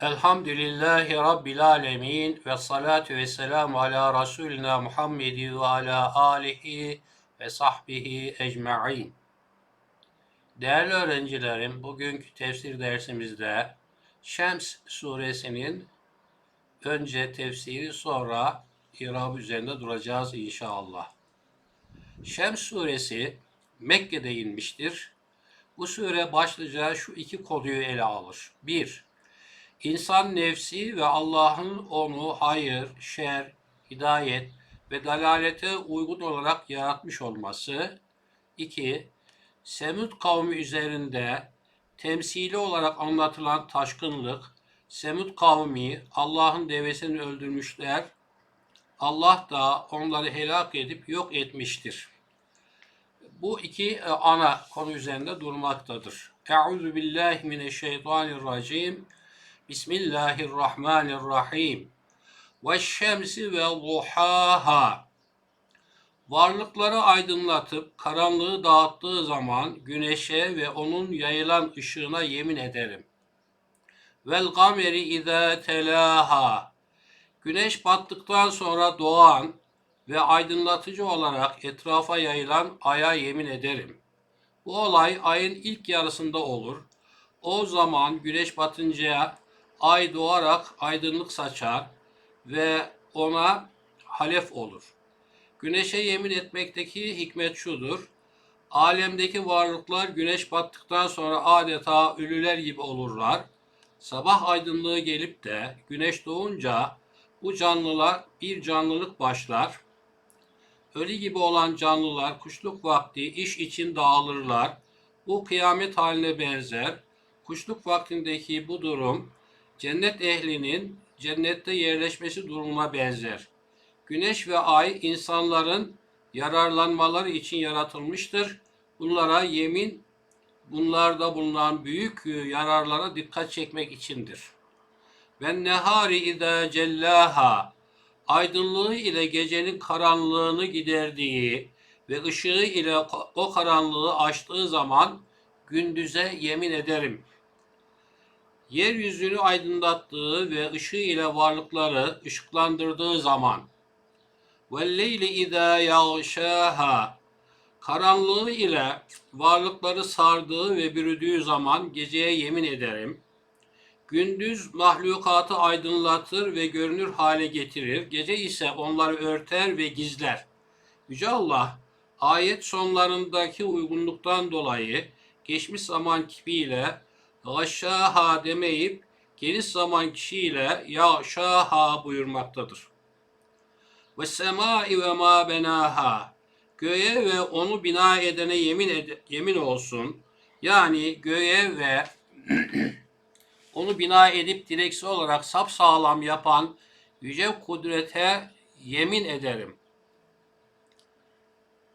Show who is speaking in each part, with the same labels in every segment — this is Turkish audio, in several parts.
Speaker 1: Elhamdülillahi Rabbil alemin ve salatu ve selamu ala Resulina Muhammedi ve ala alihi ve sahbihi ecma'in. Değerli öğrencilerim, bugünkü tefsir dersimizde Şems suresinin önce tefsiri sonra irab üzerinde duracağız inşallah. Şems suresi Mekke'de inmiştir. Bu sure başlıca şu iki konuyu ele alır. 1. İnsan nefsi ve Allah'ın onu hayır, şer, hidayet ve dalalete uygun olarak yaratmış olması. 2. Semud kavmi üzerinde temsili olarak anlatılan taşkınlık, Semud kavmi Allah'ın devesini öldürmüşler. Allah da onları helak edip yok etmiştir. Bu iki e, ana konu üzerinde durmaktadır. Euzu billahi mineşşeytanirracim. Bismillahirrahmanirrahim. Ve şemsi ve duhaha. Varlıkları aydınlatıp karanlığı dağıttığı zaman güneşe ve onun yayılan ışığına yemin ederim. Vel gameri izâ telâha. Güneş battıktan sonra doğan ve aydınlatıcı olarak etrafa yayılan aya yemin ederim. Bu olay ayın ilk yarısında olur. O zaman güneş batınca ay doğarak aydınlık saçar ve ona halef olur. Güneşe yemin etmekteki hikmet şudur. Alemdeki varlıklar güneş battıktan sonra adeta ölüler gibi olurlar. Sabah aydınlığı gelip de güneş doğunca bu canlılar bir canlılık başlar. Ölü gibi olan canlılar kuşluk vakti iş için dağılırlar. Bu kıyamet haline benzer. Kuşluk vaktindeki bu durum cennet ehlinin cennette yerleşmesi durumuna benzer. Güneş ve ay insanların yararlanmaları için yaratılmıştır. Bunlara yemin bunlarda bulunan büyük yararlara dikkat çekmek içindir. Ve nehari ida cellaha aydınlığı ile gecenin karanlığını giderdiği ve ışığı ile o karanlığı açtığı zaman gündüze yemin ederim Yeryüzünü aydınlattığı ve ışığı ile varlıkları ışıklandırdığı zaman وَالْلَيْلِ اِذَا يَغْشَاهَا Karanlığı ile varlıkları sardığı ve bürüdüğü zaman geceye yemin ederim. Gündüz mahlukatı aydınlatır ve görünür hale getirir. Gece ise onları örter ve gizler. Yüce Allah ayet sonlarındaki uygunluktan dolayı geçmiş zaman kipiyle gâşâhâ demeyip geniş zaman kişiyle yâşâhâ buyurmaktadır. Ve semâi ve mâ benâhâ göğe ve onu bina edene yemin ed- yemin olsun. Yani göğe ve onu bina edip direksi olarak sapsağlam yapan yüce kudrete yemin ederim.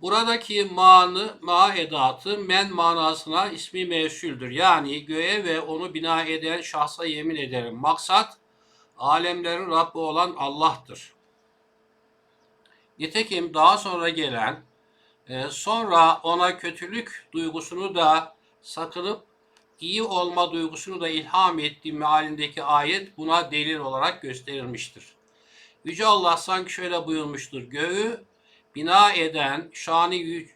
Speaker 1: Buradaki manı, ma edatı men manasına ismi mevsüldür. Yani göğe ve onu bina eden şahsa yemin ederim. Maksat alemlerin Rabbi olan Allah'tır. Nitekim daha sonra gelen, e, sonra ona kötülük duygusunu da sakınıp iyi olma duygusunu da ilham ettiği mealindeki ayet buna delil olarak gösterilmiştir. Yüce Allah sanki şöyle buyurmuştur. Göğü bina eden şanı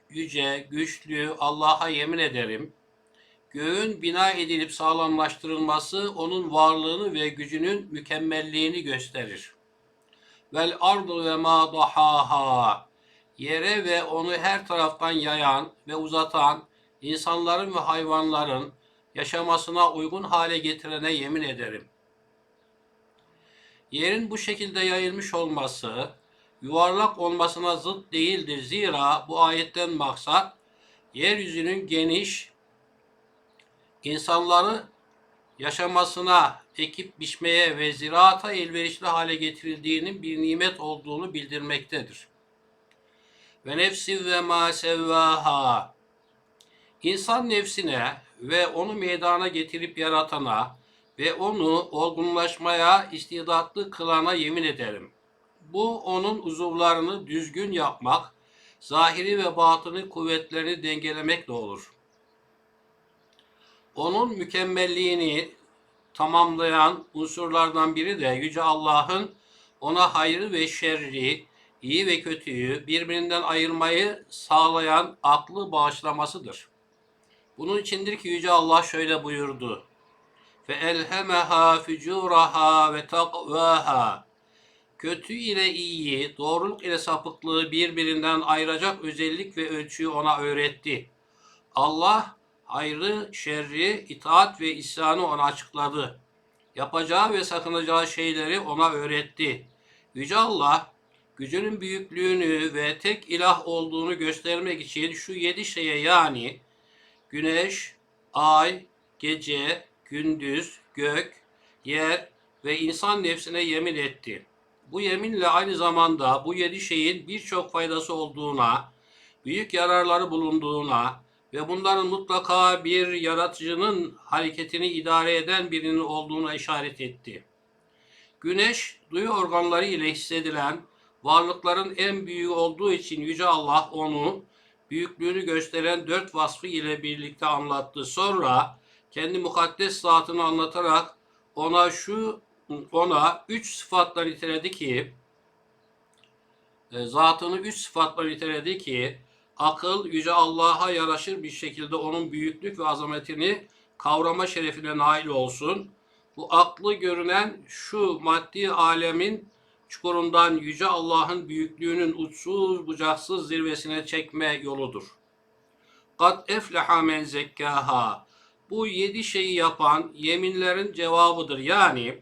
Speaker 1: yüce, güçlü Allah'a yemin ederim. Göğün bina edilip sağlamlaştırılması onun varlığını ve gücünün mükemmelliğini gösterir. Vel ardu ve ma dahaha yere ve onu her taraftan yayan ve uzatan insanların ve hayvanların yaşamasına uygun hale getirene yemin ederim. Yerin bu şekilde yayılmış olması, yuvarlak olmasına zıt değildir. Zira bu ayetten maksat yeryüzünün geniş, insanları yaşamasına, ekip biçmeye ve ziraata elverişli hale getirildiğinin bir nimet olduğunu bildirmektedir. Ve nefsi ve ma sevvaha İnsan nefsine ve onu meydana getirip yaratana ve onu olgunlaşmaya istidatlı kılana yemin ederim. Bu onun uzuvlarını düzgün yapmak, zahiri ve batını kuvvetlerini dengelemekle olur. Onun mükemmelliğini tamamlayan unsurlardan biri de Yüce Allah'ın ona hayrı ve şerri, iyi ve kötüyü birbirinden ayırmayı sağlayan aklı bağışlamasıdır. Bunun içindir ki Yüce Allah şöyle buyurdu. Fücuraha ve takvaha. Kötü ile iyiyi, doğruluk ile sapıklığı birbirinden ayıracak özellik ve ölçüyü ona öğretti. Allah hayrı, şerri, itaat ve isyanı ona açıkladı. Yapacağı ve sakınacağı şeyleri ona öğretti. Yüce Allah gücünün büyüklüğünü ve tek ilah olduğunu göstermek için şu yedi şeye yani güneş, ay, gece, gündüz, gök, yer ve insan nefsine yemin etti. Bu yeminle aynı zamanda bu yedi şeyin birçok faydası olduğuna, büyük yararları bulunduğuna ve bunların mutlaka bir yaratıcının hareketini idare eden birinin olduğuna işaret etti. Güneş, duyu organları ile hissedilen varlıkların en büyüğü olduğu için Yüce Allah onu büyüklüğünü gösteren dört vasfı ile birlikte anlattı. Sonra kendi mukaddes zatını anlatarak ona şu ona üç sıfatla niteledi ki e, zatını üç sıfatla niteledi ki akıl yüce Allah'a yaraşır bir şekilde onun büyüklük ve azametini kavrama şerefine nail olsun. Bu aklı görünen şu maddi alemin çukurundan yüce Allah'ın büyüklüğünün uçsuz bucaksız zirvesine çekme yoludur. Kat efleha men zekkaha. Bu yedi şeyi yapan yeminlerin cevabıdır. Yani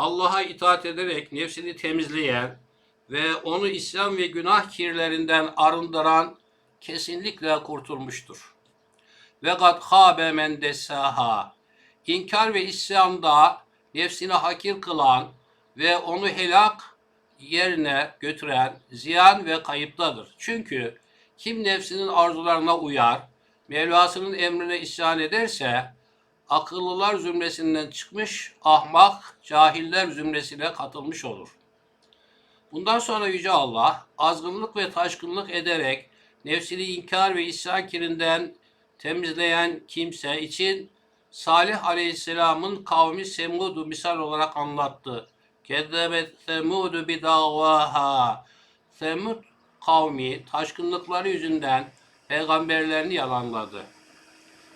Speaker 1: Allah'a itaat ederek nefsini temizleyen ve onu isyan ve günah kirlerinden arındıran kesinlikle kurtulmuştur. Ve kad habe men dessaha. İnkar ve isyanda nefsini hakir kılan ve onu helak yerine götüren ziyan ve kayıptadır. Çünkü kim nefsinin arzularına uyar, Mevlasının emrine isyan ederse akıllılar zümresinden çıkmış, ahmak, cahiller zümresine katılmış olur. Bundan sonra Yüce Allah azgınlık ve taşkınlık ederek nefsini inkar ve isyan kirinden temizleyen kimse için Salih Aleyhisselam'ın kavmi Semud'u misal olarak anlattı. Kezzebet Semud'u bidavaha. Semud kavmi taşkınlıkları yüzünden peygamberlerini yalanladı.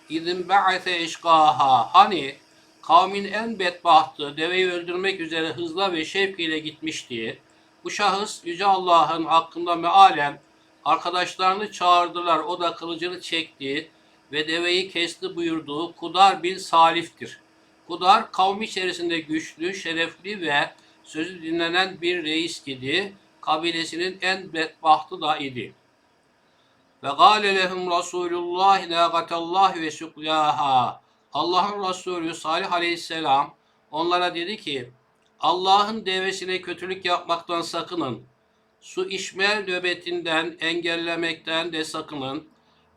Speaker 1: İzin ba'ase eşkaha. Hani kavmin en bedbahtı deveyi öldürmek üzere hızla ve şevk ile gitmişti. Bu şahıs Yüce Allah'ın hakkında mealen arkadaşlarını çağırdılar. O da kılıcını çekti ve deveyi kesti buyurduğu Kudar bin Salif'tir. Kudar kavmi içerisinde güçlü, şerefli ve sözü dinlenen bir reis idi. Kabilesinin en bedbahtı da idi. Ve gâle lehum Resulullah nâgatallahi ve sukyaha. Allah'ın Resulü Salih Aleyhisselam onlara dedi ki Allah'ın devesine kötülük yapmaktan sakının. Su içme nöbetinden engellemekten de sakının.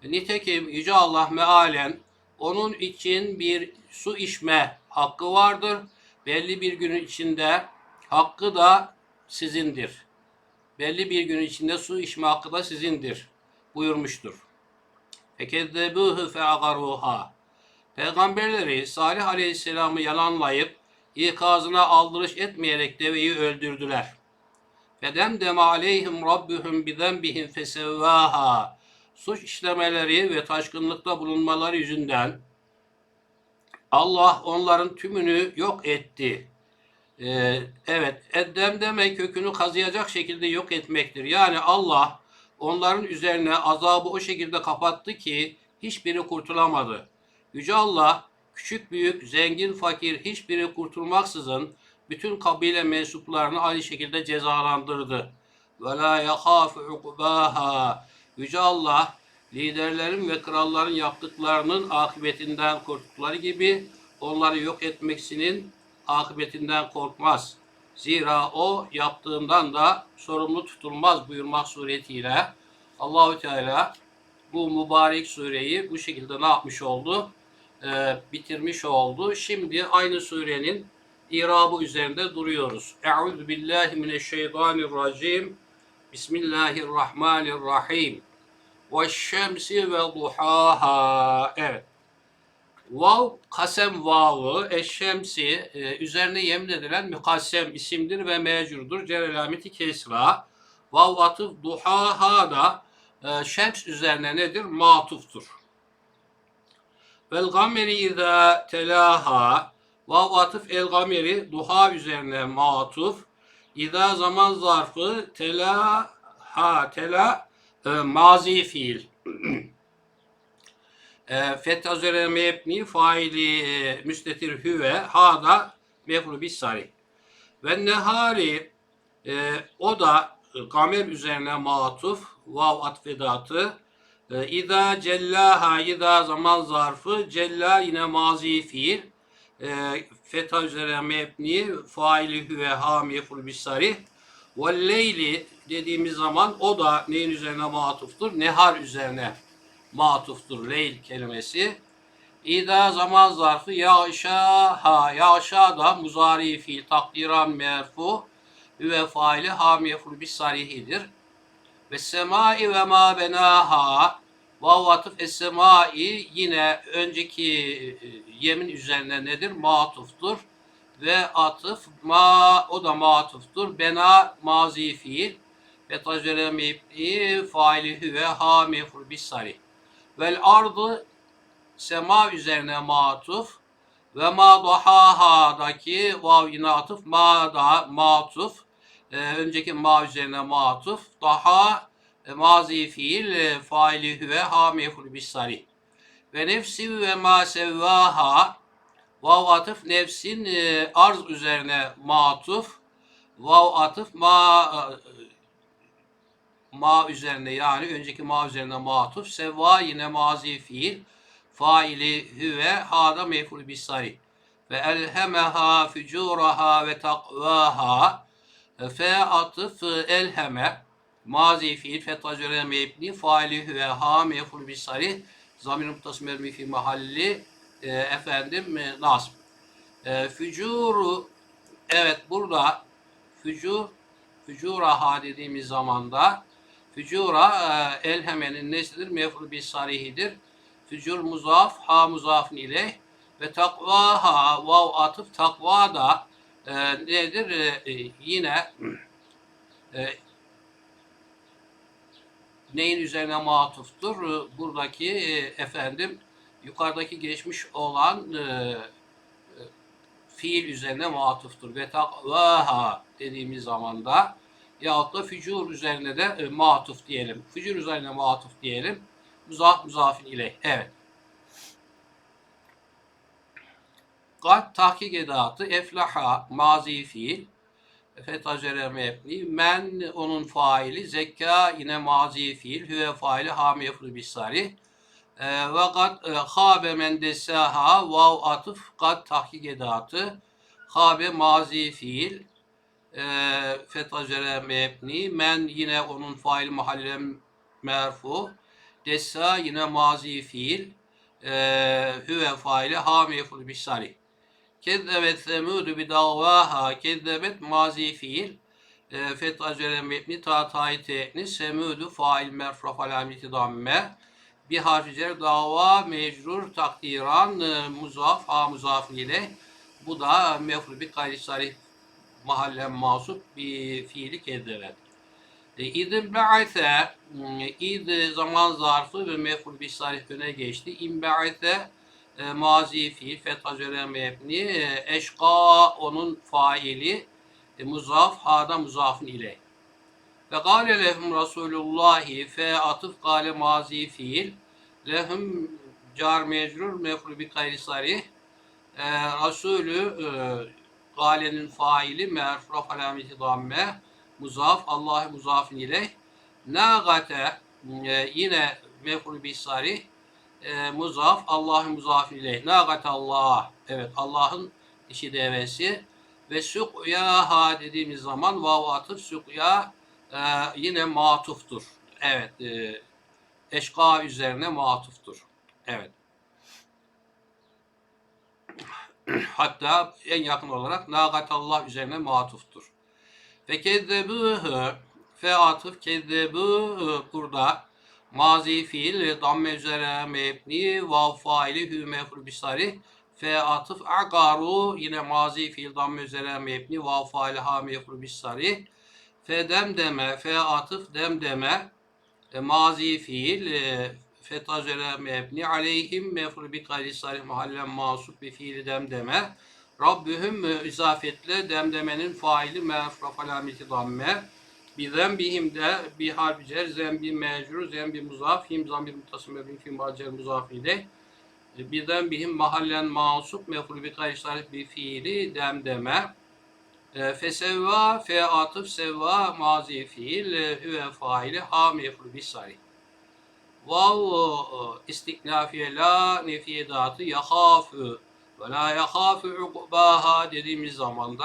Speaker 1: Nitekim Yüce Allah mealen onun için bir su içme hakkı vardır. Belli bir gün içinde hakkı da sizindir. Belli bir gün içinde su içme hakkı da sizindir buyurmuştur. Fekezzebuhu feagaruha. Peygamberleri Salih Aleyhisselam'ı yalanlayıp ikazına aldırış etmeyerek deveyi öldürdüler. Fedemdeme aleyhim rabbuhum bizenbihim fesevvaha. Suç işlemeleri ve taşkınlıkta bulunmaları yüzünden Allah onların tümünü yok etti. Ee, evet, eddem demek kökünü kazıyacak şekilde yok etmektir. Yani Allah onların üzerine azabı o şekilde kapattı ki hiçbiri kurtulamadı. Yüce Allah küçük büyük, zengin fakir hiçbiri kurtulmaksızın bütün kabile mensuplarını aynı şekilde cezalandırdı. Ve la yakhafu ukbaha. Yüce Allah liderlerin ve kralların yaptıklarının akıbetinden korktukları gibi onları yok etmeksinin akıbetinden korkmaz. Zira o yaptığından da sorumlu tutulmaz buyurmak suretiyle Allahü Teala bu mübarek sureyi bu şekilde ne yapmış oldu? Ee, bitirmiş oldu. Şimdi aynı surenin irabı üzerinde duruyoruz. Euzu billahi mineşşeytanirracim. Bismillahirrahmanirrahim. Ve şemsi ve duhaha. Evet. Vav kasem vavı eşşemsi e, üzerine yemin edilen mukassem isimdir ve mecurdur. Celalameti kesra. Vav atıf duhaha da e, şems üzerine nedir? Matuftur. Vel gameri izâ telaha Vav atıf el gameri duha üzerine matuf. İza zaman zarfı tela ha tela e, mazi fiil. e, fetha üzerine mebni faili e, müstetir hüve ha da mefru bis sarih. Ve nehari e, o da gamer üzerine matuf vav atfedatı e, İza cellaha İza zaman zarfı cella yine mazi fiil e, fetha üzerine mebni faili hüve ha meful bis sarih ve leyli dediğimiz zaman o da neyin üzerine matuftur? Nehar üzerine matuftur leyl kelimesi. İda zaman zarfı yağşaha yağşa da muzari fiil takdiran merfu ve faili ha meful bis sarihidir. Ve semai ve ma benaha vav atıf es semai yine önceki e, yemin üzerine nedir? Matuftur. Ve atıf ma o da matuftur. Bena mazi fiil ve mebni faili ve ha meful bis sarih. Vel ardı sema üzerine matuf ve ma dahaha'daki vav yine atıf ma da matuf e, önceki ma üzerine matuf daha e, mazi fiil e, faili hüve ha meful bis sarih ve nefsi ve ma sevvaha vav atıf nefsin e, arz üzerine matuf vav atıf ma e, ma üzerine yani önceki ma üzerine matuf. Sevva yine mazi fiil faili hüve hada meful bis sarih ve elhemeha fücuraha ve takvaha fe atıf elheme. Mazi fiil fetacere mebni faili hüve ha meful bis sarih zamir muttasım mermi fi mahalli e, efendim e, nasb. E, fücuru evet burada. Fücur fücuraha dediğimiz zamanda fücura e, elhemenin neslidir meful bis sarihidir fücur muzaf ha muzafın ile ve takvaha vav atıf takva da e, nedir E, e, yine e, neyin üzerine matuftur? Buradaki e, efendim yukarıdaki geçmiş olan e, e, fiil üzerine matuftur. Ve takvaha dediğimiz zaman da yahut da fücur üzerine de e, matuf diyelim. Fücur üzerine matuf diyelim. Muzaf muzafin ile. Evet. Kat tahkik edatı eflaha mazi fiil fetacere mebni men onun faili zekka yine mazi fiil hüve faili ha mefru bisari e, ve kat e, habe men desaha vav atıf kat tahkik edatı habe mazi fiil e, fetacere mebni men yine onun fail mahalle merfu desa yine mazi fiil e, hüve faili ha mefru bisari Kezzebet semudu bi davaha. Kezzebet mazi fiil. E, Feth acele metni ta tayi tekni. Semudu fail merfraf alameti damme. Bir harfi cer dava mecrur takdiran e, muzaf ha muzaf ile. Bu da mefru bir gayri sarih mahallen masup bir fiili kezzebet. E, İdin ba'ase id zaman zarfı ve meful bir sarih öne geçti. İn ba'ase e, mazi fiil fethacele mebni e, eşka onun faili e, muzaf hada muzafın ile ve gâle lehum Resulullahi fe atıf gâle mazi fiil lehum car mecrur mefru bi gayri sarih Resulü gâlenin faili merfraf alameti damme muzaf Allah muzafin ile nâgate e, yine mefru bi sarih e, muzaf Allah'ın muzaf ileyh. Nâgat Allah. Evet Allah'ın işi devesi. Ve sukyaha dediğimiz zaman vav atıf sukya e, yine matuftur. Evet. E, eşka üzerine matuftur. Evet. Hatta en yakın olarak Allah üzerine matuftur. Ve kezzebûhü fe atıf kezzebûhü burada Mazi fiil damme üzere mebni vav faili hü mefru bisari fe atıf agaru yine mazi fiil damme üzere mebni vav faili ha mefru bisari fe demdeme fe atıf demdeme e, mazi fiil e, feta üzere mebni aleyhim mefru bi gayri sarih mahallen masup bi fiili demdeme Rabbühüm izafetle demdemenin faili merfu alameti damme. Bi zembihim de bi harbi cer zembi mecrur zembi muzaf him zamir mutasım ve bin film cer muzaf ile bi zembihim mahallen masup mefru bi gayri sarih bi fiili demdeme e, fesevva fe atıf sevva mazi fiil e, hüve faili ha mefru bi sarih Vav e, istiknafiye la nefiye dağıtı yahafü ve la yahafü ukbaha dediğimiz zaman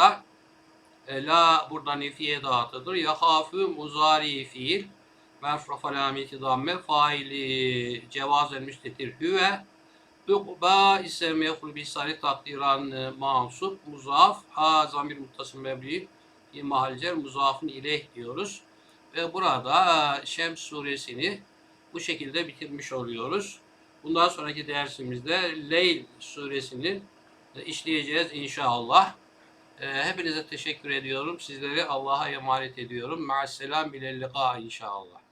Speaker 1: e, la burada nefiye dağıtıdır. Yahafü muzari fiil merfraf alameti damme faili cevazen müstetir hüve Ukba ise meful bisari takdiran e, mansup muzaf ha zamir muttasım mebni fi mahalcer muzafın ileyh diyoruz. Ve burada e, Şems suresini bu şekilde bitirmiş oluyoruz. Bundan sonraki dersimizde Leyl suresini e, işleyeceğiz inşallah. E, Hepinize teşekkür ediyorum. Sizleri Allah'a emanet ediyorum. Ma'asselam bilellika inşallah.